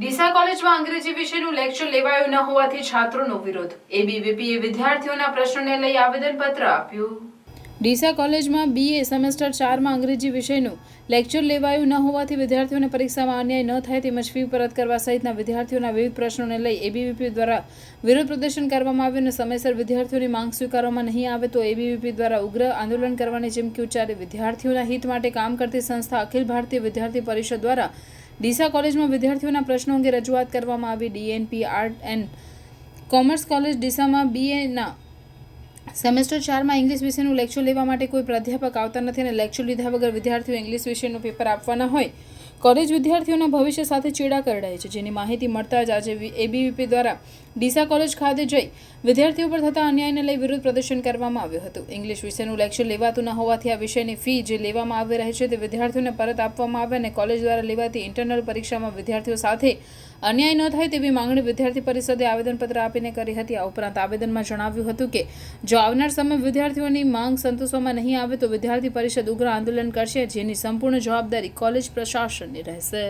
ડીસા કોલેજમાં અંગ્રેજી વિષયનું લેક્ચર લેવાયું ન હોવાથી છાત્રોનો વિરોધ. એબીવીપીએ વિદ્યાર્થીઓના પ્રશ્નોને લઈ આવેદનપત્ર આપ્યું. ડીસા કોલેજમાં બીએ સેમેસ્ટર ચારમાં અંગ્રેજી વિષયનું લેક્ચર લેવાયું ન હોવાથી વિદ્યાર્થીઓને પરીક્ષામાં અન્યાય ન થાય તેમજ ફી પરત કરવા સહિતના વિદ્યાર્થીઓના વિવિધ પ્રશ્નોને લઈ એબીવીપી દ્વારા વિરોધ પ્રદર્શન કરવામાં આવ્યું અને સમયસર વિદ્યાર્થીઓની માંગ સ્વીકારવામાં નહીં આવે તો એબીવીપી દ્વારા ઉગ્ર આંદોલન કરવાની ચીમકી ઉચ્ચારી વિદ્યાર્થીઓના હિત માટે કામ કરતી સંસ્થા અખિલ ભારતીય વિદ્યાર્થી પરિષદ દ્વારા ડીસા કોલેજમાં વિદ્યાર્થીઓના પ્રશ્નો અંગે રજૂઆત કરવામાં આવી. DNP, art and commerce college ડીસામાં બીએના સેમેસ્ટર ચારમાં ઇંગ્લિશ વિષયનું લેક્ચર લેવા માટે કોઈ પ્રાધ્યાપક આવતા નથી અને લેક્ચર લીધા વગર વિદ્યાર્થીઓ ઇંગ્લિશ વિષયનું પેપર આપવાના હોય. કોલેજ વિદ્યાર્થીઓના ભવિષ્ય સાથે ચેડા કરડાય છે. જેની માહિતી મળતા જ આજે એબીવીપી દ્વારા ડીસા કોલેજ ખાતે જઈ વિદ્યાર્થીઓ પર થતા અન્યાયને લઈ વિરોધ પ્રદર્શન કરવામાં આવ્યું હતું. ઇંગ્લિશ વિષયનું લેક્ચર લેવાતું ન હોવાથી આ વિષયની ફી જે લેવામાં આવી રહી છે તે વિદ્યાર્થીઓને પરત આપવામાં આવે અને કોલેજ દ્વારા લેવાતી ઇન્ટરનલ પરીક્ષામાં વિદ્યાર્થીઓ સાથે અન્યાય ન થાય તેવી માંગણી વિદ્યાર્થી પરિષદે આવેદનપત્ર આપીને કરી હતી. આ ઉપરાંત આવેદનમાં જણાવ્યું હતું કે, જો આવનાર સમય વિદ્યાર્થીઓની માંગ સંતોષવામાં નહીં આવે તો વિદ્યાર્થી પરિષદ ઉગ્ર આંદોલન કરશે જેની સંપૂર્ણ જવાબદારી કોલેજ પ્રશાસનની રહેશે.